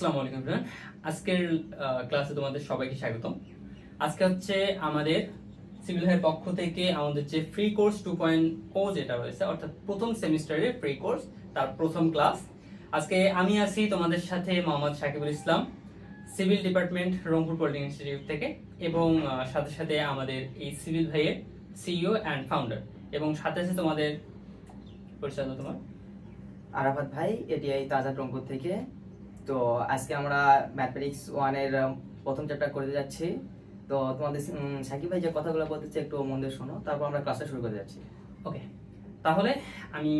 আসসালামু আলাইকুম এভরিওয়ান আজকের ক্লাসে তোমাদের সবাইকে স্বাগতম। আজকে হচ্ছে আমাদের সিভিল পক্ষ থেকে আমাদের যে free course two point o যেটা রয়েছে, অর্থাৎ প্রথম সেমিস্টারের ফ্রি কোর্স তার প্রথম ক্লাস আজকে আমি আছি তোমাদের সাথে Mohammad Sakibul Islam civil department Rangpur polytechnic institute থেকে, এবং সাথে সাথে আমাদের এই সিভিল ভাইয়ের সিইও অ্যান্ড ফাউন্ডার এবং সাথে সাথে তোমাদের পরিচয় দাও তোমার? আরাফাত ভাই, এটিআই তাজা রংপুর থেকে। তো আজকে আমরা ম্যাথমেটিক্স ওয়ানের প্রথম চ্যাপ্টার করতে যাচ্ছি। তো তোমাদের সাকিব ভাই যে কথাগুলো বলতেছে একটু মন দিয়ে শোনো, তারপর আমরা ক্লাসটা শুরু করতে যাচ্ছি। ওকে তাহলে আমি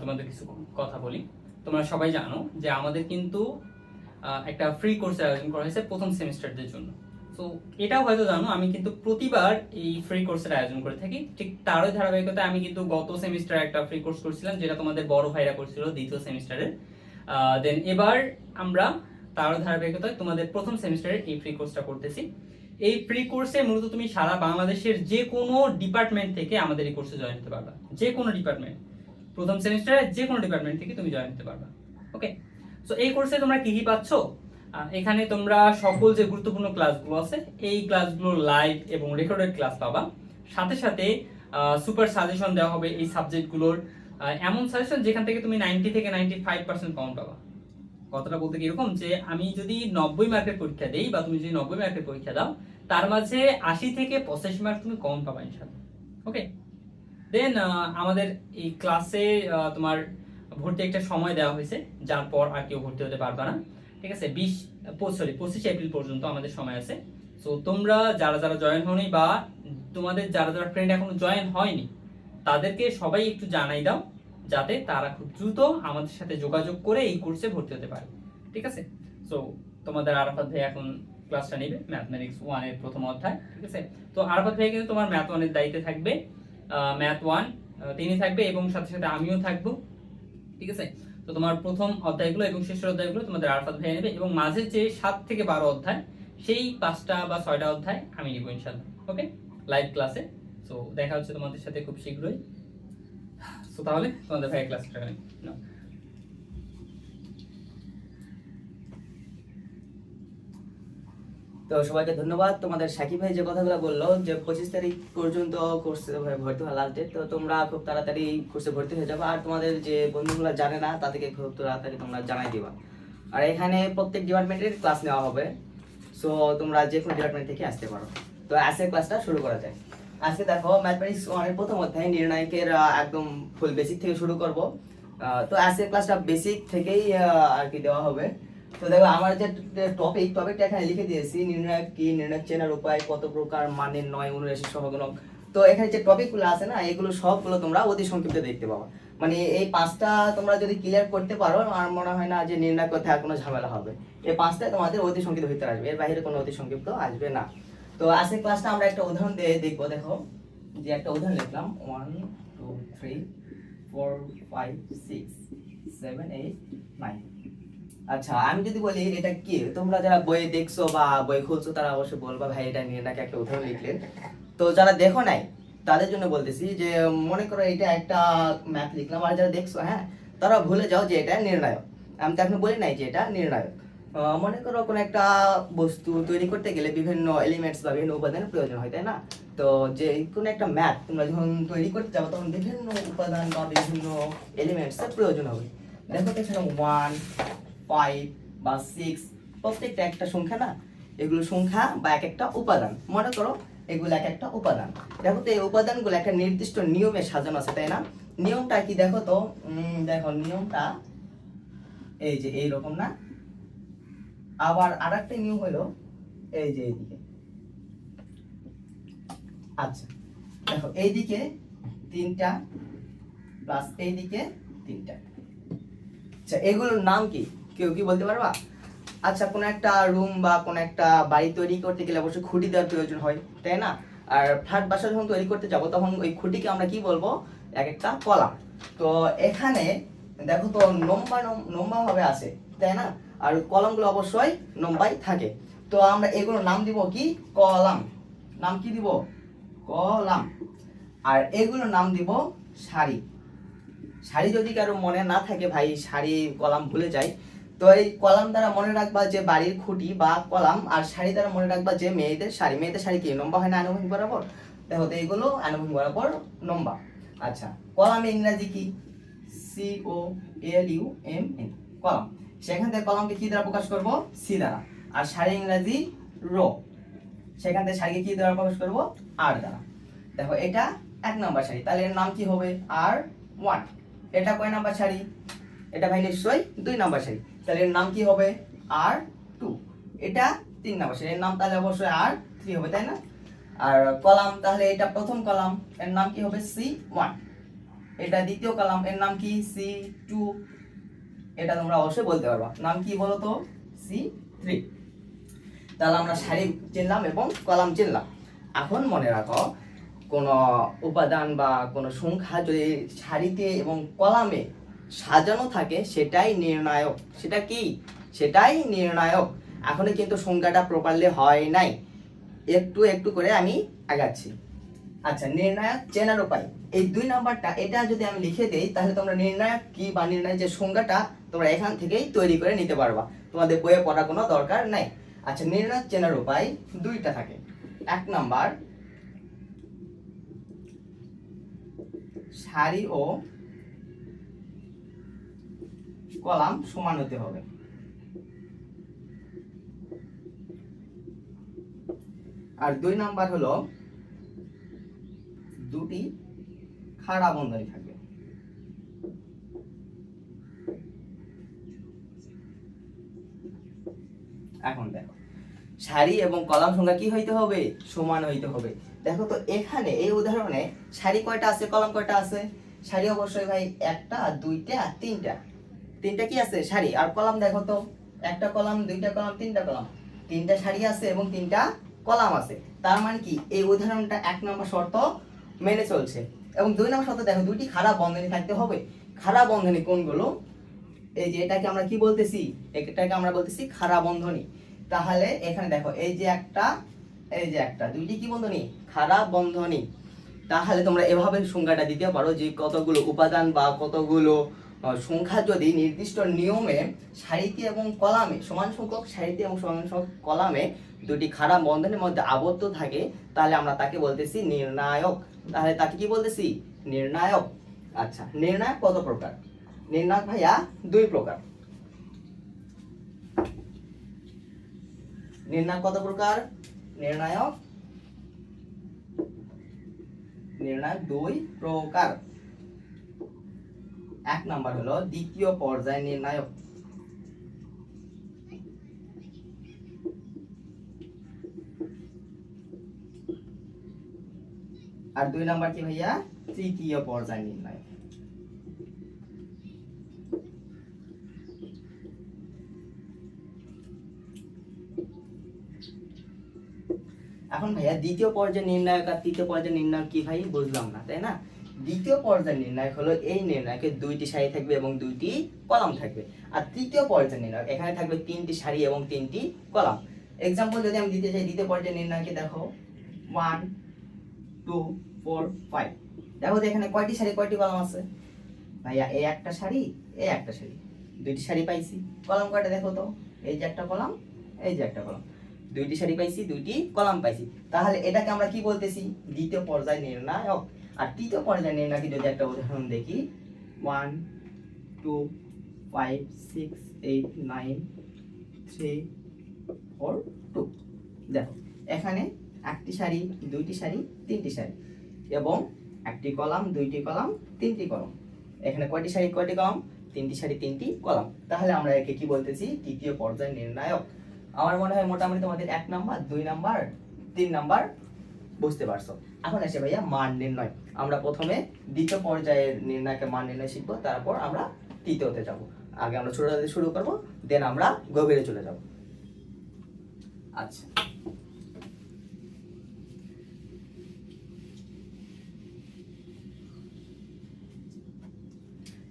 তোমাদের কিছু কথা বলি। তোমরা সবাই জানো যে আমাদের কিন্তু একটা ফ্রি কোর্সের আয়োজন করা হয়েছে প্রথম সেমিস্টারদের জন্য। তো এটাও হয়তো জানো, আমি কিন্তু প্রতিবার এই ফ্রি কোর্সের আয়োজন করে থাকি। ঠিক তারই ধারাবাহিকতায় আমি কিন্তু গত সেমিস্টারে একটা ফ্রি কোর্স করছিলাম, যেটা তোমাদের বড় ভাইরা করছিল দ্বিতীয় সেমিস্টারে দেন এবার আমরা তারও ধারাবাহিকতায় তোমাদের প্রথম সেমিস্টারের এই ফ্রি কোর্সটা করতেছি। এই ফ্রি কোর্সে মূলত তুমি সারা বাংলাদেশের যে কোনো ডিপার্টমেন্ট থেকে আমাদের এই কোর্সে জয়েন হতে পারবা। যে কোনো ডিপার্টমেন্ট প্রথম সেমিস্টারে যে কোনো ডিপার্টমেন্ট থেকে তুমি জয়েন হতে পারবা। ওকে সো এই কোর্সে তোমরা কি কি পাচ্ছ? এখানে তোমরা সকল যে গুরুত্বপূর্ণ ক্লাসগুলো আছে, এই ক্লাসগুলো লাইভ এবং রেকর্ডেড ক্লাস পাবা। সাথে সাথে সুপার সাজেশন দেওয়া হবে এই সাবজেক্টগুলোর এমন সাজেশন যেখান থেকে তুমি নাইনটি থেকে নাইনটি ফাইভ পার্সেন্ট কমন পাবা। কথাটা বলতে এরকম যে, আমি যদি নব্বই মার্কের পরীক্ষা দেই বা তুমি যদি নব্বই মার্কের পরীক্ষা দাও, তার মাঝে আশি থেকে পঁচাশি মার্ক তুমি কম পাবা ইনশাল্লাহ ওকে দেন আমাদের এই ক্লাসে তোমার ভর্তি একটা সময় দেওয়া হয়েছে, যার পর আর কেউ ভর্তি হতে পারবে না। ঠিক আছে? বিশ সরি পঁচিশে এপ্রিল পর্যন্ত আমাদের সময় আছে। সো তোমরা যারা যারা জয়েন হওনি বা তোমাদের যারা যারা ফ্রেন্ড এখনও জয়েন হয়নি তাদেরকে সবাই একটু জানাই দাও, যাতে তারা খুব দ্রুত আমাদের সাথে যোগাযোগ করে এই কোর্সে ভর্তি হতে পারে। ঠিক আছে? সো তোমাদের আরাফাত ভাই এখন ক্লাসটা নেবে ম্যাথমেটিক্স ওয়ানের প্রথম অধ্যায়, ঠিক আছে? তো আরাফাত ভাই কিন্তু তোমার ম্যাথ ওয়ানের দায়িত্বে থাকবে ম্যাথ ওয়ান তিনি থাকবে এবং সাথে সাথে আমিও থাকব, ঠিক আছে? তো তোমার প্রথম অধ্যায়গুলো এবং শেষের অধ্যায়গুলো তোমাদের আরাফাত ভাই নেবে এবং মাঝে যে সাত থেকে বারো অধ্যায়, সেই পাঁচটা বা ছয়টা অধ্যায় আমি নিব ইনশাল্লাহ ওকে লাইভ ক্লাসে সো দেখা হচ্ছে তোমাদের সাথে খুব শীঘ্রই। সো তাহলে তোমাদের ভাই ক্লাসটা নাও তো সবাইকে ধন্যবাদ। তোমাদের সাকিব ভাই যে কথাগুলো বলল, যে পঁচিশ তারিখ পর্যন্ত কোর্সে ভর্তি হওয়া লাস্ট ডেট তো তোমরা খুব তাড়াতাড়ি কোর্সে ভর্তি হয়ে যাবে। আর তোমাদের যে বন্ধুগুলো জানে না, তাদেরকে খুব তাড়াতাড়ি তোমরা জানাই দিবা। আর এখানে প্রত্যেক ডিপার্টমেন্টের ক্লাস নেওয়া হবে। সো তোমরা যে কোনো ডিপার্টমেন্ট থেকে আসতে পারো। তো আজকের ক্লাসটা শুরু করা যায় আজকে দেখো ম্যাথমেটিক্স ওয়ানের প্রথম অধ্যায়, নির্ণায়কের একদম ফুল বেসিক থেকে শুরু করব। তো আজকের ক্লাসটা বেসিক থেকেই আর কি দেওয়া হবে। তো দেখো, আমার যে টপিক টপিকটা এখানে লিখে দিয়েছি, নির্ণায়ক কি, নির্ণায়ক চেনার উপায় কত প্রকার, মানের নয় অনুরাশি সহগুণক তো এখানে যে টপিকগুলো আছে না, এগুলো সবগুলো তোমরা অতি সংক্ষিপ্ত দেখতে পাবো। মানে এই পাঁচটা তোমরা যদি ক্লিয়ার করতে পারো, আমার মনে হয় না যে নির্ণয় করতে আর কোনো ঝামেলা হবে। এই পাঁচটা তোমাদের অতি সংক্ষিপ্ত ভিতরে আসবে, এর বাইরে কোনো অতি সংক্ষিপ্ত আসবে না। তো আজকের ক্লাসটা আমরা একটা উদাহরণ দিয়ে দেখব, দেখো। যে একটা উদাহরণ লিখলাম। One two three four five six seven eight nine আচ্ছা আমি যদি বলি, এটা কি? তোমরা যারা বই দেখছ বা বই খুলছো, তারা অবশ্যই বলবা, ভাই, এটা নিয়ে নাকি একটা উদাহরণ লিখলেন। তো যারা দেখো নাই, তাদের জন্য বলতেছি যে, মনে করো এটা একটা ম্যাথ লিখলাম। আর যারা দেখছ হ্যাঁ তারা ভুলে যাও যে এটা নির্ণায়ক। আমি তো এখন বলি নাই যে এটা নির্ণায়ক। মনে করো কোনো একটা বস্তু তৈরি করতে গেলে বিভিন্ন এলিমেন্টস বা বিভিন্ন উপাদানের প্রয়োজন হয়, তাই না? তো যে কোনো একটা ম্যাথ তোমরা যখন তৈরি করতে যাব তখন বিভিন্ন উপাদান বা বিভিন্ন এলিমেন্টস এর প্রয়োজন হবে। দেখো তো ওয়ান ফাইভ বা সিক্স প্রত্যেকটা একটা সংখ্যা না? এগুলো সংখ্যা বা এক একটা উপাদান। মনে করো এগুলো এক একটা উপাদান। দেখো তো এই উপাদানগুলো একটা নির্দিষ্ট নিয়মে সাজানো আছে, তাই না? নিয়মটা কি দেখো তো? দেখো নিয়মটা এই যে এইরকম না? আবার আর একটা নিয়ম হলো, এই যে এইদিকে। আচ্ছা দেখো, এইদিকে তিনটা প্লাস এইদিকে তিনটা। আচ্ছা এগুলোর নাম কি? কেউ কি বলতে পারবা? আচ্ছা কোনো একটা রুম বা কোনো একটা বাড়ি তৈরি করতে গেলে অবশ্যই খুঁটি দেওয়ার প্রয়োজন হয়, তাই না? আর ফ্ল্যাট বাসা যখন তৈরি করতে যাব, তখন ওই খুঁটিকে আমরা কি বলব? এক একটা কলাম। তো এখানে, দেখো তো লম্বা নম- লম্বা ভাবে আছে, তাই না? আর কলামগুলো অবশ্যই লম্বাই থাকে। তো আমরা এগুলোর নাম দিব কি? কলাম। নাম কি দিব? কলাম। আর এগুলোর নাম দিব সারি। শাড়ি যদি কারও মনে না থাকে ভাই শাড়ি কলাম ভুলে যায় তো এই কলাম দ্বারা মনে রাখবা যে বাড়ির খুঁটি বা কলাম আর শাড়ি দ্বারা মনে রাখবা যে মেয়েদের শাড়ি মেয়েদের শাড়ি কি? লম্বা হয় না আনুভূমিক বরাবর? দেখো তো এইগুলো আনুভূমিক বরাবর লম্বা। আচ্ছা কলাম ইংরাজি কি? C O L U M N column. সেখান থেকে কলামকে কি দ্বারা প্রকাশ করব? সি দ্বারা। আর শাড়ি ইংরাজি রো। সেখান থেকে শাড়িকে কি দ্বারা প্রকাশ করব? আর দ্বারা। দেখো, এটা এক নাম্বার শাড়ি তাহলে এর নাম কি হবে? R one. এটা কয় নাম্বার শাড়ি এটা ভাই নিশ্চয়ই দুই নাম্বার শাড়ি তাহলে এর নাম কি হবে? R two. এটা তিন নাম্বার শাড়ি এর নাম তাহলে অবশ্যই আর থ্রি হবে, তাই না? আর কলাম, তাহলে এটা প্রথম কলাম। এর নাম কি হবে? C one. এটা দ্বিতীয় কলাম। এর নাম কি? সি টু এটা তোমরা অবশ্যই বলতে পারবা। নাম কি বলো তো সি থ্রি। তাহলে আমরা শাড়ি চিনলাম এবং কলাম চিনলাম। এখন মনে রাখো, কোনো উপাদান বা কোনো সংখ্যা যদি শাড়িতে এবং কলামে সাজানো থাকে, সেটাই নির্ণায়ক। সেটা কি? সেটাই নির্ণায়ক। এখনও কিন্তু সংখ্যাটা প্রপারলি হয় নাই। একটু একটু করে আমি আগাচ্ছি। আচ্ছা নির্ণায়ক চেনার উপায়। এই দুই নাম্বারটা, এটা যদি আমি লিখে দেই, তাহলে তোমরা নির্ণায়ক কি বা নির্ণায়ক যে সংজ্ঞাটা তোমরা এখান থেকেই তৈরি করে নিতে পারবা। তোমাদের বইয়ে পড়া কোনো দরকার নাই। আচ্ছা নির্ণায়ক চেনার উপায় দুইটা থাকে। এক নাম্বার, সারি ও কলাম সমান হতে হবে। আর দুই নাম্বার হলো, দুটি খাড়া বন্ধনী থাকবে এখন দেখো। সারি এবং কলাম সংখ্যা কি হইতে হবে? সমান হইতে হবে। দেখো তো এখানে এই উদাহরণে সারি কয়টা আছে, কলাম কয়টা আছে? সারি অবশ্যই ভাই একটা, দুইটা, আর তিনটা। তিনটা কি আছে? সারি। আর কলাম দেখো তো, একটা কলাম, দুইটা কলাম, তিনটা কলাম। তিনটা সারি আছে এবং তিনটা কলাম আছে। তার মানে কি? এই উদাহরণটা এক নম্বর শর্ত মেনে চলছে। এবং দুই নম্বর শর্ত দেখো, দুইটি খারাপ বন্ধনী থাকতে হবে। খারাপ বন্ধনী কোনগুলো? এই যে এটাকে আমরা কি বলতেছি? এটাকে আমরা বলতেছি খারাপ বন্ধনী। তাহলে এখানে দেখো, এই যে একটা, এই যে একটা, দুইটি কি বন্ধনী? খারাপ বন্ধনী। তাহলে তোমরা এভাবে সংখ্যাটা দিতে পারো যে কতগুলো উপাদান বা কতগুলো সংখ্যা যদি নির্দিষ্ট নিয়মে সারিতে এবং কলামে, সমান সংখ্যক সারিতে এবং সমান সংখ্যক কলামে দুটি খারাপ বন্ধনের মধ্যে আবদ্ধ থাকে, তাহলে আমরা তাকে বলতেছি নির্ণায়ক। তাহলে তাকে কি বলতেছি? নির্ণায়ক। আচ্ছা নির্ণায়ক কত প্রকার? নির্ণায়ক ভাইয়া, দুই প্রকার। নির্ণায়ক কত প্রকার? নির্ণায়ক নির্ণায়ক দুই প্রকার। এক নাম্বার হলো দ্বিতীয় পর্যায় নির্ণায়ক। আর দুই নাম্বার কি ভাইয়া? তৃতীয় পর্যায় নির্ণায়ক। এখন ভাইয়া দ্বিতীয় পর্যায়ে নির্ণায়ক আর তৃতীয় পর্যায়ে নির্ণায়ক কি ভাই? বুঝলাম না, তাই না? দ্বিতীয় পর্যায়ে নির্ণায়ক হলো এই নির্ণায়কের দুইটি সারি থাকবে এবং দুইটি কলাম থাকবে। আর তৃতীয় পর্যায়ে নির্ণায়ক, এখানে থাকবে তিনটি সারি এবং তিনটি কলাম। এক্সাম্পল যদি আমি দিতে চাই, দ্বিতীয় পর্যায়ে নির্ণায়কে দেখো। ওয়ান টু ফোর ফাইভ দেখো তো এখানে কয়টি সারি, কয়টি কলাম আছে? ভাইয়া এই একটা শাড়ি এই একটা শাড়ি দুইটি শাড়ি পাইছি। কলাম কয়টা দেখো তো? এই যে একটা কলাম, এই যে একটা কলাম। দুইটি শাড়ি পাইছি, দুইটি কলাম পাইছি। তাহলে এটাকে আমরা কি বলতেছি? দ্বিতীয় পর্যায় নির্ণায়ক। আর তৃতীয় পর্যায় নির্ণায়কে যদি একটা উদাহরণ দেখি one two five six eight nine three four two দেখো, এখানে একটি শাড়ি, দুইটি শাড়ি, তিনটি শাড়ি। এবং একটি কলাম, দুইটি কলাম, তিনটি কলাম। এখানে কয়টি শাড়ি, কয়টি কলাম? তিনটি শাড়ি, তিনটি কলাম। তাহলে আমরা একে কি বলতেছি? তৃতীয় পর্যায় নির্ণায়ক। আমার মনে হয় মোটামুটি তোমাদের এক নাম্বার, দুই নাম্বার, তিন নাম্বার, বুঝতে পারছ। এখন এসে ভাইয়া, মান নির্ণয়। আমরা প্রথমে দ্বিতীয় পর্যায়ের নির্ণয়কে মান নির্ণয় শিখব, তারপর আমরা তৃতীয়তে যাব। আগে আমরা ছোট দিয়ে শুরু করব, দেন আমরা গভীরে চলে যাব। আচ্ছা।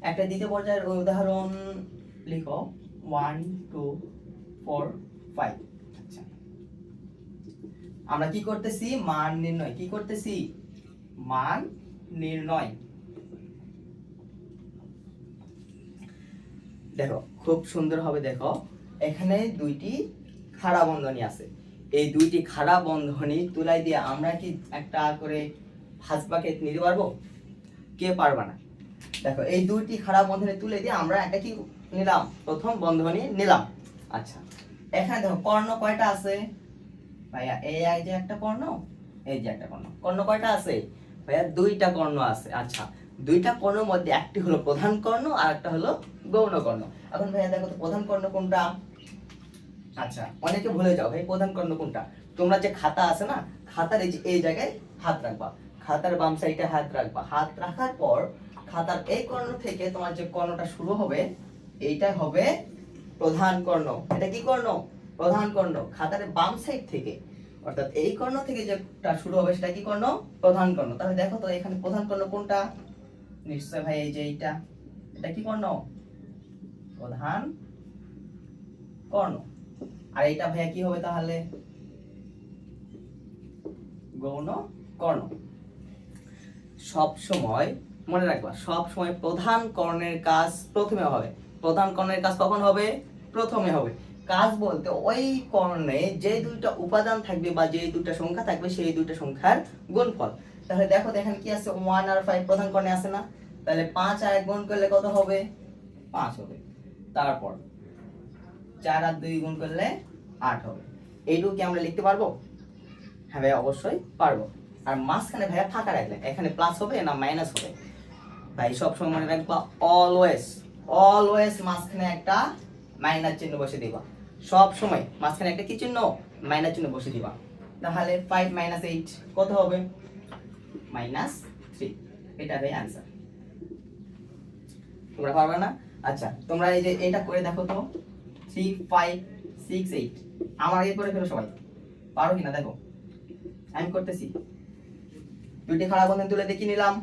একটা দ্বিতীয় পর্যায়ের উদাহরণ লিখো। ওয়ান টু ফোর ফাইভ আচ্ছা আমরা কি করতেছি? মান নির্ণয়। কি করতেছি? মান নির্ণয়। দেখো, খুব সুন্দর হবে, দেখো। এখানে দুইটি খাড়া বন্ধনী আছে। এই দুইটি খাড়া বন্ধনী তুলাই দিয়ে আমরা কি একটা করে ভাঁজ বাকেট নিতে পারব? কে পারবে না? দেখো, এই দুইটি খাড়া বন্ধনী তুলে দিয়ে আমরা একটা কি নিলাম? প্রথম বন্ধনী নিলাম। আচ্ছা এখানে দেখো, কর্ণ কয়টা আছে? ভাইয়া, এই যে একটা কর্ণ, এই যে একটা কর্ণ। কর্ণ কয়টা আছে? ভাইয়া, দুইটা কর্ণ আছে। আচ্ছা দুইটা কর্ণের মধ্যে একটি হলো প্রধান কর্ণ আর একটা হলো গৌণ কর্ণ। এখন ভাইয়া দেখো তো, প্রধান কর্ণ কোনটা? আচ্ছা অনেকে ভুলে যাও, ভাই, প্রধান কর্ণ কোনটা? তোমরা যে খাতা আছে না, খাতার এই যে, এই জায়গায় হাত রাখবা। খাতার বাম সাইডে হাত রাখবা। হাত রাখার পর খাতার এই কর্ণ থেকে তোমার যে কর্ণটা শুরু হবে এইটা হবে প্রধান কর্ণ। এটা কি কর্ণ? প্রধান কর্ণ, খাতার বাম সাইড থেকে। অর্থাৎ এই কর্ণ থেকে যেটা শুরু হবে সেটা কি কর্ণ? প্রধান কর্ণ। তাহলে দেখো তো এখানে প্রধান কর্ণ কোনটা? নিশ্চয় ভাই এই যে এইটা। এটা কি কর্ণ? প্রধান কর্ণ। আর এইটা ভাইয়া কি হবে তাহলে? গৌণ কর্ণ। সব সময়, মনে রাখবা, সব সময় প্রধান কর্ণের কাজ প্রথমে হবে। প্রধান কর্ণের কাজ কখন হবে? প্রথমে হবে। কাজ বলতে ওই কর্ণে যে দুইটা উপাদান থাকবে বা যে দুইটা সংখ্যা থাকবে, সেই দুইটা সংখ্যার গুণফল। তাহলে দেখো তো এখানে কি আছে? ওয়ান আর ফাইভ প্রধান কর্ণে আছে না? তাহলে পাঁচ আর এক গুণ করলে কত হবে? পাঁচ হবে। তারপর চার আর দুই গুণ করলে আট হবে। এইটুকু কি আমরা লিখতে পারব? হ্যাঁ ভাইয়া, অবশ্যই পারব। আর মাঝখানে ভাইয়া ফাঁকা রাখলে, এখানে প্লাস হবে না মাইনাস হবে? ভাই, সবসময় মনে রাখবা অলওয়েজ অলওয়েজ মাঝখানে একটা মাইনাস চিহ্ন বসে দিবা। সব সময় মাঝখানে একটা কি চিহ্ন? মাইনাস চিহ্ন বসে দিবা। তাহলে ফাইভ মাইনাস এইট কত হবে? মাইনাস থ্রি এটা ভাই অ্যান্সার তোমরা পারবে না? আচ্ছা তোমরা এই যে এটা করে দেখো তো। থ্রি ফাইভ সিক্স এইট আমার আগে করে ফেলো সবাই। পারো কিনা? দেখো। আমি করতেছি। দুটি খারাপ বন্ধন তুলে দেখি নিলাম।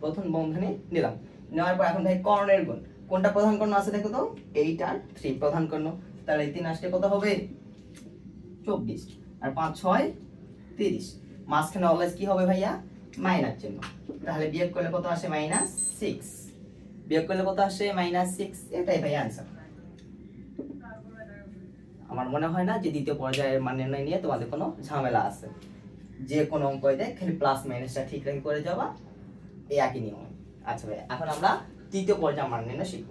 প্রথম বন্ধনে নিলাম। নেওয়ার পর এখন ভাই কর্ণের গুণ। কোনটা প্রধান কর্ণ আছে দেখো তো? এইট আর থ্রি প্রধান কর্ণ। তাহলে এই তিন আসলে কত হবে? চব্বিশ। আর পাঁচ, ছয়, তিরিশ। মাঝখানে অলওয়েজ কি হবে ভাইয়া? মাইনাস চিহ্ন। তাহলে বিয়োগ করলে কত আসে? Minus six. বিয়োগ করলে কত আসে? Minus six. এটাই ভাই অ্যান্সার আমার মনে হয় না যে দ্বিতীয় পর্যায়ের মান নির্ণয় নিয়ে তোমাদের কোনো ঝামেলা আছে। যে কোনো অঙ্ক দেয় খালি প্লাস মাইনাসটা ঠিক করে যাবা। এই একই নিয়ম। আচ্ছা ভাই এখন আমরা তৃতীয় পর্যায়ে মান নির্ণয় শিখব।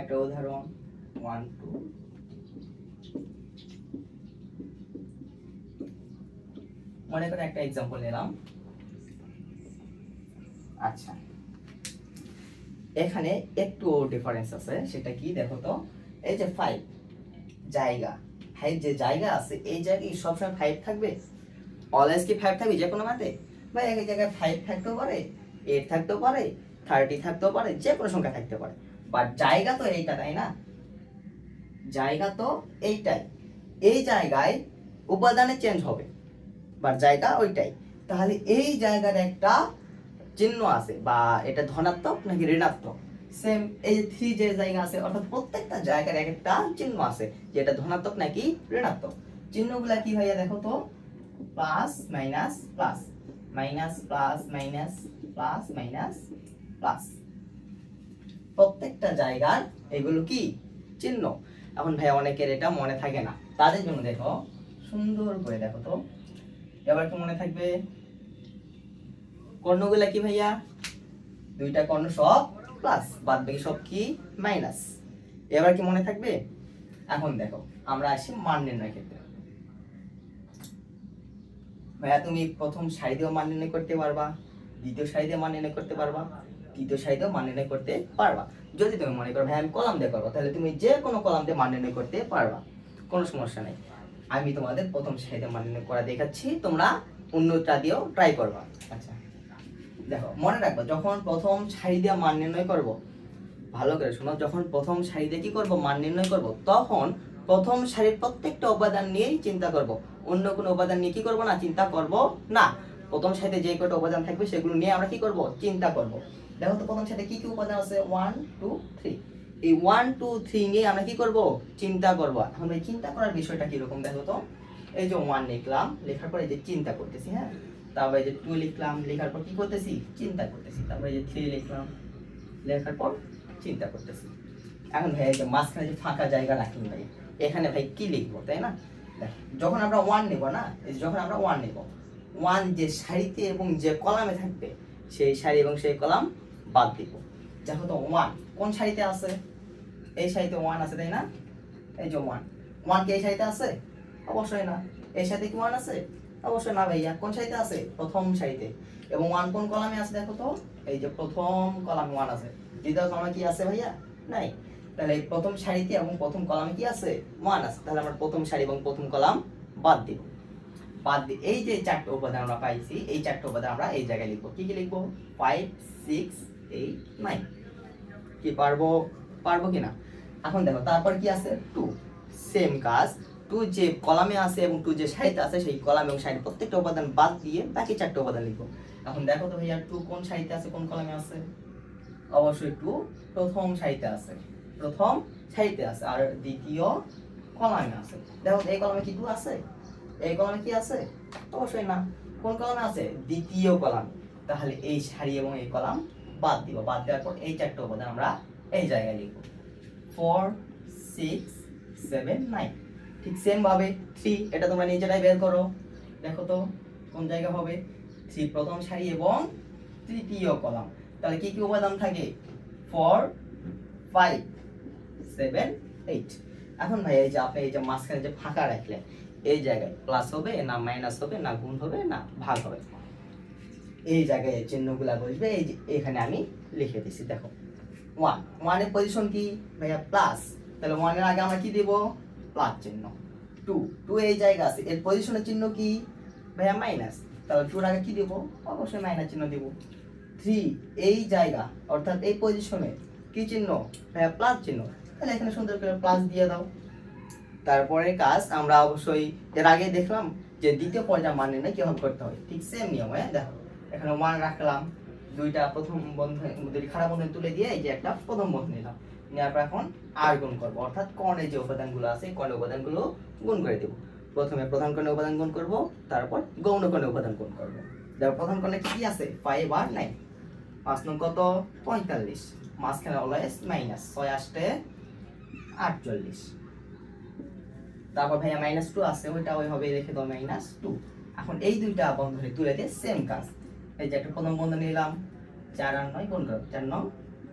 একটা উদাহরণ ওয়ান টু মনে করে একটা এক্সাম্পল নিলাম। আচ্ছা। এখানে একটু ডিফারেন্স আছে, সেটা কি দেখো তো? এই যে ফাইভ জায়গা। ফাইভ যে জায়গা আছে, এই জায়গায় সবসময় ফাইভ থাকবে? অলওয়েজ কি ফাইভ থাকবে? যে কোনো মাতে বা এক জায়গায় ফাইভ থাকতেও পারে এইট থাকতেও পারে থার্টি থাকতেও পারে যে কোনো সংখ্যা থাকতে পারে। বাট জায়গা তো এইটা, তাই না? জায়গা তো এইটাই। এই জায়গায় উপাদানে চেঞ্জ হবে, বা জায়গা ওইটাই। তাহলে এই জায়গার একটা চিহ্ন আছে, বা এটা ধনাত্মক নাকি ঋণাত্মক? সেম এই থ্রি যে জায়গা আছে, অর্থাৎ প্রত্যেকটা জায়গার এক একটা চিহ্ন আছে, যেটা ধনাত্মক নাকি ঋণাত্মক। চিহ্নগুলা কি ভাইয়া দেখো তো? Plus minus plus minus plus minus plus minus plus প্রত্যেকটা জায়গার এগুলো কি? চিহ্ন। এখন ভাই অনেকের এটা মনে থাকে না। তাদের জন্য দেখো, সুন্দর করে দেখো তো। এবার কি মনে থাকবে? কর্ণগুলা কি ভাইয়া? দুইটা কর্ণ সব প্লাস বাদ বাকি সব কি? মাইনাস এবার কি মনে থাকবে? এখন দেখো, আমরা আসি মান নির্ণয় ক্ষেত্রে। ভাইয়া, তুমি প্রথম সারি দিয়েও মান নির্ণয় করতে পারবা, দ্বিতীয় সারি দিয়ে মান নির্ণয় করতে পারবা। তৃতীয় সারি দিয়েও মান নির্ণয় করতে পারবা। যদি তুমি মনে করো, ভাই, আমি কলাম দিয়ে করব, তাহলে তুমি যে কোনো কলাম দিয়ে মান নির্ণয় করতে পারবা। কোনো সমস্যা নেই। আমি তোমাদের প্রথম সারিতে মান নির্ণয় করা দেখাচ্ছি। তোমরা অন্যটা দিয়েও ট্রাই করবা। আচ্ছা। দেখো, মনে রাখব, যখন প্রথম সারি দিয়ে মান নির্ণয় করব, ভালো করে শোনো, যখন প্রথম সারি দিয়ে কি করব, মান নির্ণয় করব, তখন প্রথম সারির প্রত্যেকটা উপাদান নিয়েই চিন্তা করব। অন্য কোনো উপাদান নিয়ে কি করব না, চিন্তা করব না। প্রথম সারিতে যে কটা উপাদান থাকবে, সেগুলো নিয়ে আমরা কি করব, চিন্তা করব। দেখো তো প্রথম সারিতে কি কি উপাদান আছে? ওয়ান টু থ্রি এই ওয়ান টু থ্রি নিয়ে আমরা কি করব? চিন্তা করব। এই চিন্তা করার বিষয়টা কীরকম দেখো তো? এই যে ওয়ান লিখলাম, লেখার পরে যে চিন্তা করতেছি হ্যাঁ? তারপরে যে টু লিখলাম, লেখার পর কি করতেছি? চিন্তা করতেছি। তারপরে যে থ্রি লিখলাম, লেখার পর চিন্তা করতেছি। এখন ভাই যে মাঝখানে যে ফাঁকা জায়গা রাখি ভাই, এখানে ভাই কি লিখব, তাই না? যখন আমরা ওয়ান নেব না যখন আমরা ওয়ান নেব ওয়ান যে সারিতে এবং যে কলামে থাকবে, সেই সারি এবং সেই কলাম বাদ দিব। দেখো তো ওয়ান কোন সারিতে আছে? এই সারিতে ওয়ান আছে, তাই না? এই যে ওয়ান ওয়ান কি এই সারিতে আছে? অবশ্যই না। এই সারিতে কি ওয়ান আছে? অবশ্যই না ভাইয়া। কোন সারিতে আছে? প্রথম সারিতে। এবং ওয়ান কোন কলামে আছে দেখো তো? এই যে প্রথম কলামে ওয়ান আছে। দ্বিতীয় কলামে কি আছে ভাইয়া? নাই। তাহলে এই প্রথম সারিতে এবং প্রথম কলামে কি আছে? ওয়ান আছে। তাহলে আমরা প্রথম সারি এবং প্রথম কলাম বাদ দিব। বাদ দিয়ে এই যে চারটে উপাদান আমরা পাইছি, এই চারটে উপাদান আমরা এই জায়গায় লিখব। কি কি লিখব? ফাইভ সিক্স এইট নাইন কি পারব পারব কিনা? এখন দেখো তারপর কি আছে? টু সেম কাজ। টু যে কলামে আছে এবং টু যে সারিতে আছে সেই কলাম এবং প্রত্যেকটা উপাদান বাদ দিয়ে বাকি চারটে উপাদান লিখব। এখন দেখো তো ভাইয়া টু কোন সারিতে আছে কোন কলামে আছে? অবশ্যই টু প্রথম সারিতে আছে। প্রথম সারিতে আছে আর দ্বিতীয় কলামে আছে। দেখো এই কলামে কি টু আছে? এই কলামে কি আছে? অবশ্যই না। কোন কলামে আছে? দ্বিতীয় কলাম। তাহলে এই সারি এবং এই কলাম বাদ দিব, বাদ দেওয়ার পর এই চারটে উপাদান আমরা এই জায়গায় লিখব। ফোর সিক্স সেভেন নাইন ঠিক সেম ভাবে থ্রি এটা তোমরা নিজেরাই বের করো। দেখো তো, কোন জায়গা হবে? থ্রি প্রথম সারি এবং তৃতীয় কলাম। তাহলে কি কি উপাদান থাকে? ফোর ফাইভ সেভেন এইট এখন ভাই, এই যে আপনি এই যে মাঝখানে যে ফাঁকা রাখলেন, এই জায়গায় প্লাস হবে না মাইনাস হবে না গুণ হবে না ভাগ হবে। এই জায়গায় চিহ্নগুলা বসবে, এই যে এখানে আমি লিখে দিছি, দেখো। ওয়ান ওয়ানের পজিশন কি? ভাইয়া প্লাস তাহলে ওয়ানের আগে আমরা কি দেব? প্লাস চিহ্ন। টু টু এই জায়গা আছে। এর পজিশনের চিহ্ন কি? ভাইয়া মাইনাস তাহলে টুর আগে কি দেব? অবশ্যই মাইনাস চিহ্ন দেব। থ্রি এই জায়গা, অর্থাৎ এই পজিশনে কি চিহ্ন? ভাইয়া প্লাস চিহ্ন। তাহলে এখানে সুন্দর করে প্লাস দিয়ে দাও। তারপরে কাজ, আমরা অবশ্যই এর আগে দেখলাম যে দ্বিতীয় পর্যায়ে মান নির্ণয় কীভাবে করতে হয় ঠিক সেম নিয়ম হ্যাঁ? দেখো। এখানে ওয়ান রাখলাম। দুইটা প্রথম বন্ধন দুটি খারাপ বন্ধন তুলে দিয়ে এই যে একটা প্রথম বন্ধন নিলাম। নেওয়ার পর এখন আর গুণ করব। অর্থাৎ কর্ণের যে উপাদানগুলো আছে কর্ণের উপাদানগুলো গুণ করে দেবো। প্রথমে প্রধান কর্ণের উপাদান গুণ করব, তারপর গৌণ কর্ণের উপাদান গুণ করব। দেখো প্রধান কর্ণে কি কি আছে? ফাইভ আর নাইন পাঁচ নং কত? পঁয়তাল্লিশ। মাঝখানে অলওয়েজ মাইনাস ছয় আসতে আটচল্লিশ। তারপর ভাইয়া মাইনাস টু আছে, ওইটা ওইভাবে রেখে দাও মাইনাস টু এখন এই দুইটা বন্ধনে তুলে দিয়ে সেম কাজ। এই যে একটা প্রথম বন্ধন নিলাম। চার আর নয় গুণ করো, চার নং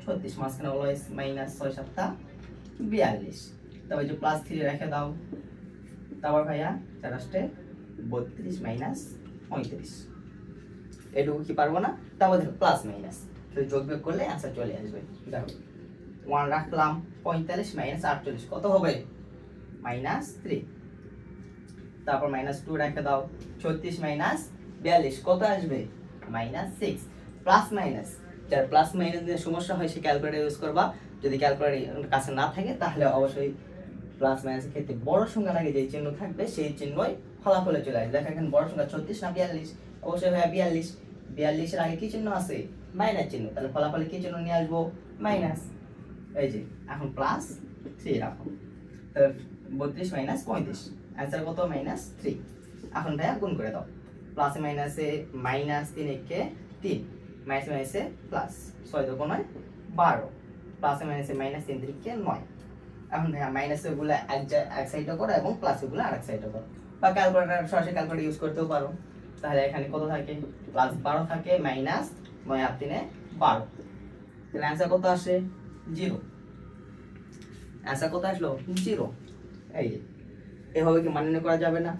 ছত্রিশ। মাঝখানে অলওয়েজ মাইনাস ছয় সাতটা বিয়াল্লিশ। তারপর যে প্লাস থ্রি রেখে দাও। তারপর ভাইয়া চার আসতে বত্রিশ মাইনাস পঁয়ত্রিশ। এটুকু কি পারব না? তারপর দেখো প্লাস মাইনাস তো যোগ বিয়োগ করলে অ্যান্সার চলে আসবে। দেখো ওয়ান রাখলাম, পঁয়তাল্লিশ মাইনাস আটচল্লিশ। কত হবে? মাইনাস থ্রি তারপর মাইনাস টু রেখে দাও, ছত্রিশ মাইনাস বিয়াল্লিশ। কত আসবে? মাইনাস সিক্স প্লাস মাইনাস যার প্লাস মাইনাস দিয়ে সমস্যা হয়, সে ক্যালকুলেটার ইউজ করবা। যদি ক্যালকুলেটার কাছে না থাকে, তাহলে অবশ্যই প্লাস মাইনাসের ক্ষেত্রে বড় সংখ্যা লাগে যে চিহ্ন থাকবে, সেই চিহ্নই ফলাফলে চলে আসবে। দেখো এখানে বড় সংখ্যা ছত্রিশ না বিয়াল্লিশ? অবশ্যই ভাইয়া বিয়াল্লিশ। বিয়াল্লিশের আগে কি চিহ্ন আছে? মাইনাস চিহ্ন। তাহলে ফলাফলে কি চিহ্ন নিয়ে আসব? মাইনাস এই যে, এখন প্লাস থ্রি রাখো। তাহলে বত্রিশ মাইনাস পঁয়ত্রিশ। অ্যান্সার কত? মাইনাস থ্রি এখন ভাইয়া গুণ করে দাও। প্লাসে মাইনাসে মাইনাস তিন একে তিন। মাইনাস মাইনাসে প্লাস ছয় দোকান নয় বারো। প্লাসে মাইনাসে মাইনাস তিন তিরিকে নয়। এখন ভাইয়া মাইনাসে গুলো এক এক সাইডে করো এবং প্লাসে গুলো আরেক সাইডে করো। বা ক্যালকুলেটার সরাসরি ক্যালকুলেটার ইউজ করতেও পারো। তাহলে এখানে কত থাকে? প্লাস বারো থাকে মাইনাস নয় আর তিনে বারো। তাহলে অ্যান্সার কত আসে? জিরো অ্যান্সার কত আসলো? জিরো এই এভাবে কি মান্য করা যাবে না?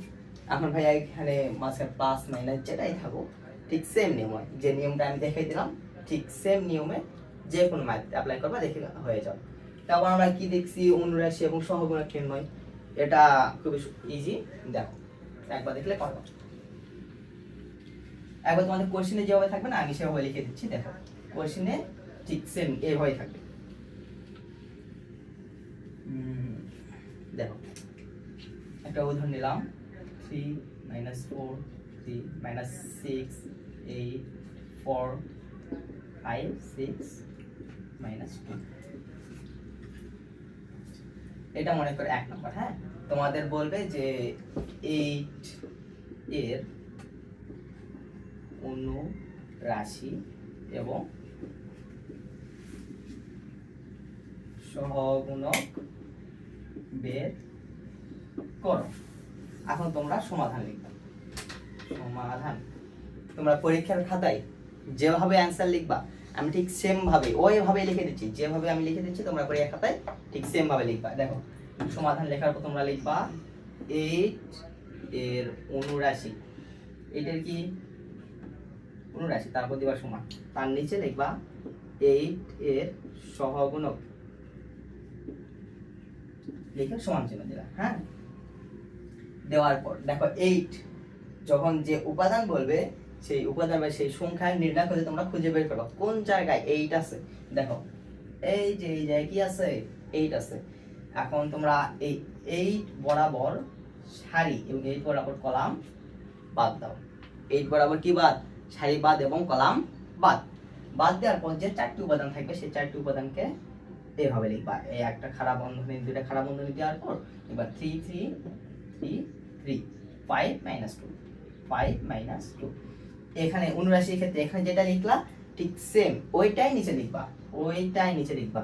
এখন ভাই এখানে মাসের প্লাস মাইনাস যেটাই থাকুক, ঠিক সেম নিয়ম হয় যে নিয়মটা আমি দেখাই দিলাম, ঠিক সেম নিয়মে যে কোনো ম্যাথ অ্যাপ্লাই করবা, দেখে হয়ে যাবে। তারপর আমরা কি দেখছি অনুরাশি এবং সহগুণক নির্ণয় এটা খুবই ইজি দেখো। একবার দেখলে পারব একবার তোমাদের কোশ্চেনে যেভাবে থাকবে না, আমি সেভাবে লিখে দিচ্ছি, দেখো। কোশ্চেনে ঠিক সেম এভাবেই থাকবে। দেখো। একটা উদাহরণ নিলাম। Three minus four three minus six eight four five six minus two এটা মনে করো এক নম্বর হ্যাঁ? তোমাদের বলবে যে এইট এর অনুরাশি এবং সহগুণক বের করো। এখন তোমরা সমাধান লিখবে। সমাধান। তোমরা পরীক্ষার খাতায় যেভাবে অ্যান্সার লিখবা, আমি ঠিক সেম ভাবে ওইভাবে লিখে দিচ্ছি, যেভাবে আমি লিখে দিচ্ছি, তোমরা পরীক্ষার খাতায় ঠিক সেম ভাবে লিখবা। দেখো, সমাধান লেখার পর তোমরা লিখবা এইট এর অনুরাশি। এইটার কি? অনুরাশি, তারপর দিবা সমান। তার নিচে লিখবা এইট এর সহগুণক। লিখে সমান চিহ্ন দিলা হ্যাঁ? দেওয়ার পর, দেখো এইট যখন যে উপাদান বলবে, সেই উপাদান বা সেই সংখ্যায় নির্ণয় করে তোমরা খুঁজে বের করো। কোন জায়গায় এইট আছে? দেখো, এই যে এই জায়গায় কি আছে? এইট আছে। এখন তোমরা এই এইট বরাবর সারি এবং এইট বরাবর কলাম বাদ দাও। এইট বরাবর কি বাদ? সারি, বাদ এবং কলাম বাদ। বাদ দেওয়ার পর যে চারটি উপাদান থাকবে, সেই চারটি উপাদানকে এভাবে লিখবা। এই একটা খারাপ বন্ধনী, দুইটা খারাপ বন্ধনী দেওয়ার পর, এবার three three three three five minus two five minus two এখানে অনুরাশির ক্ষেত্রে এখানে যেটা লিখলা, ঠিক সেম ওইটাই নিচে লিখবা, ওইটাই নিচে লিখবা।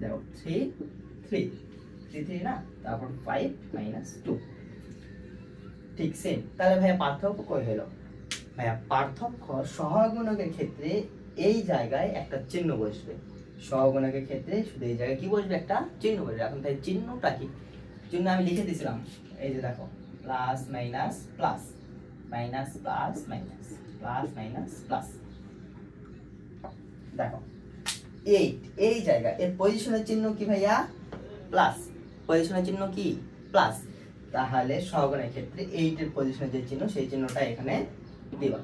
দেখো থ্রি থ্রি থ্রি থ্রি না, তারপর ফাইভ মাইনাস টু ঠিক সেম তাহলে ভাইয়া পার্থক্য কই ভাইয়া পার্থক্য সহগুণকের ক্ষেত্রে এই জায়গায় একটা চিহ্ন বসবে। সহগুণকের ক্ষেত্রে শুধু এই জায়গায় কি বসবে? একটা চিহ্ন বসবে। এখন তাই চিহ্নটা কি? চিহ্ন আমি লিখে দিয়েছিলাম এই যে দেখো plus minus plus minus plus minus plus minus plus দেখো এইট এই জায়গা, এর পজিশনের চিহ্ন কি ভাইয়া? প্লাস পজিশনের চিহ্ন কি? প্লাস তাহলে সহগণের ক্ষেত্রে এইটের পজিশনের যে চিহ্ন, সেই চিহ্নটা এখানে দিবা।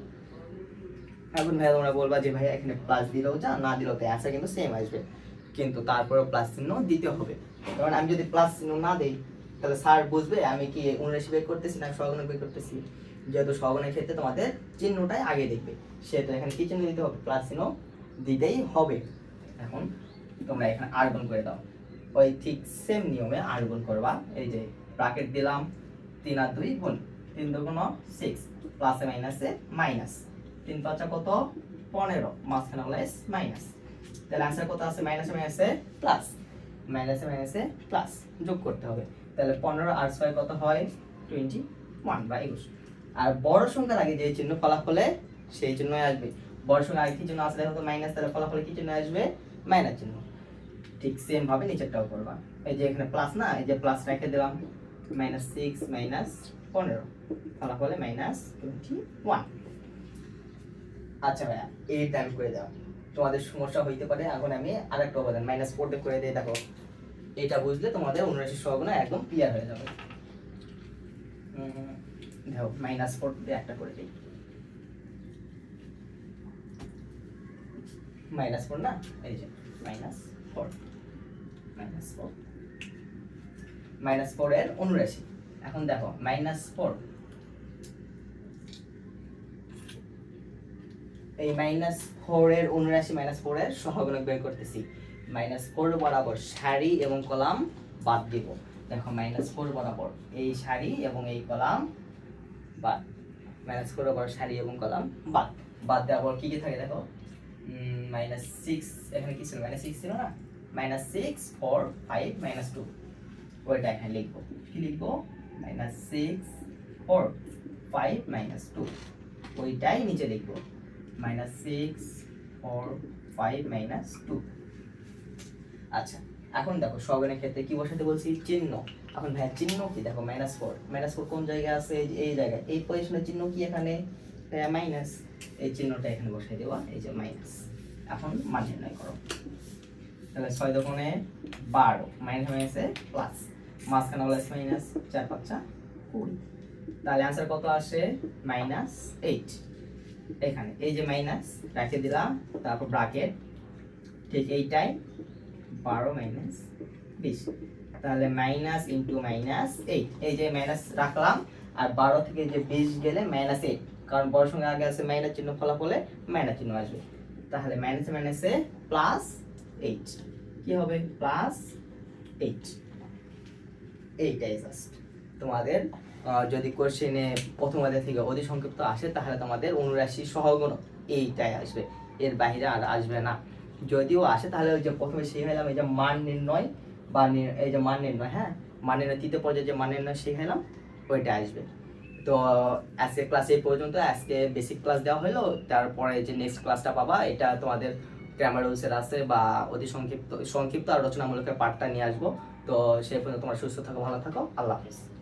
এখন ভাইয়া তোমরা বলবা যে ভাইয়া এখানে প্লাস দিলেও যা, না দিলেও তো অ্যান্সার কিন্তু সেম আসবে। কিন্তু তারপরেও প্লাস চিহ্ন দিতে হবে। কারণ আমি যদি প্লাস চিহ্ন না দেই তাহলে স্যার বুঝবে আমি কি উনরাশি বের করতেছি না সহগুণক বের করতেছি? যেহেতু সহগুণের ক্ষেত্রে তোমাদের চিহ্নটাই আগে দেখবে। সেহেতু এখানে কি চিহ্ন দিতে হবে? প্লাস চিহ্ন দিতেই হবে। এখন তোমরা এখানে আর গুণ করে দাও। ওই ঠিক সেম নিয়মে আর গুণ করবা। এই যে ব্রাকেট দিলাম, তিন আর দুই গুণ তিন দুগুণ সিক্স প্লাসে মাইনাসে মাইনাস তিন পাঁচা কত? পনেরো। মাঝখানে হলো এস মাইনাস তাহলে আনসার কত আছে? মাইনাসে মাইনাসে প্লাস মাইনাসে মাইনাসে প্লাস যোগ করতে হবে। তাহলে পনেরো আর ছয় কত হয়? টোয়েন্টি ওয়ান বা একুশ। আর বড় সংখ্যার আগে যে চিহ্ন ফলাফলে সেই চিহ্নই আসবে। বড় সংখ্যা আগে কি চিহ্ন আসলে দেখো মাইনাস তাহলে ফলাফলে কি চিহ্ন আসবে? মাইনাস চিহ্ন। ঠিক সেম ভাবে নিচেরটাও করবা। এই যে এখানে প্লাস না, এই যে প্লাস রেখে দিলাম। মাইনাস সিক্স মাইনাস পনেরো। ফলাফলে মাইনাস টোয়েন্টি ওয়ান আচ্ছা ভাইয়া এইটা আমি করে দাও। তোমাদের সমস্যা হইতে পারে, এখন আমি আরেকটা উপাদান মাইনাস ফোর করে দিয়ে দেখো। এটা বুঝলে তোমাদের অনুরাশি সহগুণ একদম ক্লিয়ার হয়ে যাবে। দেখো মাইনাস ফোর দিয়ে একটা করে দিই। মাইনাস ফোর না? এই যে minus four minus four minus four এর অনুরাশি এখন দেখো মাইনাস ফোর এই মাইনাস ফোর এর অনুরাশি মাইনাস ফোর এর সহগুণক বের করতেছি। মাইনাস ফোর বরাবর সারি এবং কলাম বাদ দিব। দেখো মাইনাস ফোর বরাবর এই সারি এবং এই কলাম বাদ। মাইনাস ফোর বরাবর সারি এবং কলাম বাদ। বাদ দেওয়ার পর কি কি থাকে দেখো? মাইনাস সিক্স এখানে কি ছিল? মাইনাস সিক্স ছিল না? Minus six four five minus two ওইটা এখানে লিখব। কি লিখব? Minus six four five minus two ওইটাই নিচে লিখব। Minus six four five minus two আচ্ছা এখন দেখো সগনের ক্ষেত্রে কি বসাতে বলছি? চিহ্ন। এখন ভাইয়া, চিহ্ন কি? দেখো মাইনাস ফোর মাইনাস ফোর কোন জায়গায় আছে? এই জায়গায়। এই পজিশনের চিহ্ন কি এখানে? মাইনাস এই চিহ্নটা এখানে বসাই দেওয়া এই যে মাইনাস এখন মান নির্ণয় করো। তাহলে ছয় দোকানে বারো। মাইনাস মাইনাসে প্লাস মাঝখানে প্লাস মাইনাস চার পাঁচটা কুড়ি। তাহলে আনসার কত আসে? মাইনাস এইট এখানে। এই যে মাইনাস রেখে দিলাম। তারপর ব্রাকেট ঠিক এইটাই। বারো মাইনাস বিশ। তাহলে মাইনাস ইন্টু মাইনাস এইট এই যে মাইনাস রাখলাম, আর বারো থেকে যে বিশ গেলে মাইনাস এইট কারণ বড় সঙ্গে আগে আছে মাইনাস চিহ্ন ফলাফলে মাইনাস চিহ্ন আসবে। তাহলে মাইনাসে মাইনাসে প্লাস এইট কি হবে? প্লাস এইট এইটাই জাস্ট তোমাদের যদি কোশ্চেনে প্রথম অধ্যায় থেকে অতি সংক্ষিপ্ত আসে, তাহলে তোমাদের অনুরাশি সহগুণ এইটাই আসবে। এর বাইরে আর আসবে না। যদিও আসে, তাহলে ওই যে প্রথমে শিখাইলাম এই যে মান নির্ণয় বা এই যে মান নির্ণয় হ্যাঁ? মান নির্ণয় তৃতীয় পর্যায়ে যে মান নির্ণয় শিখাইলাম ওইটা আসবে। তো আজকে ক্লাস এই পর্যন্ত আজকে বেসিক ক্লাস দেওয়া হলো তারপরে যে নেক্সট ক্লাসটা পাবা, এটা তোমাদের গ্রামার রুলসের আছে, বা অতি সংক্ষিপ্ত সংক্ষিপ্ত আর রচনামূলকের পাঠটা নিয়ে আসব। তো, সেই পর্যন্ত তোমার সুস্থ থাকো, ভালো থাকো, আল্লাহ হাফিজ।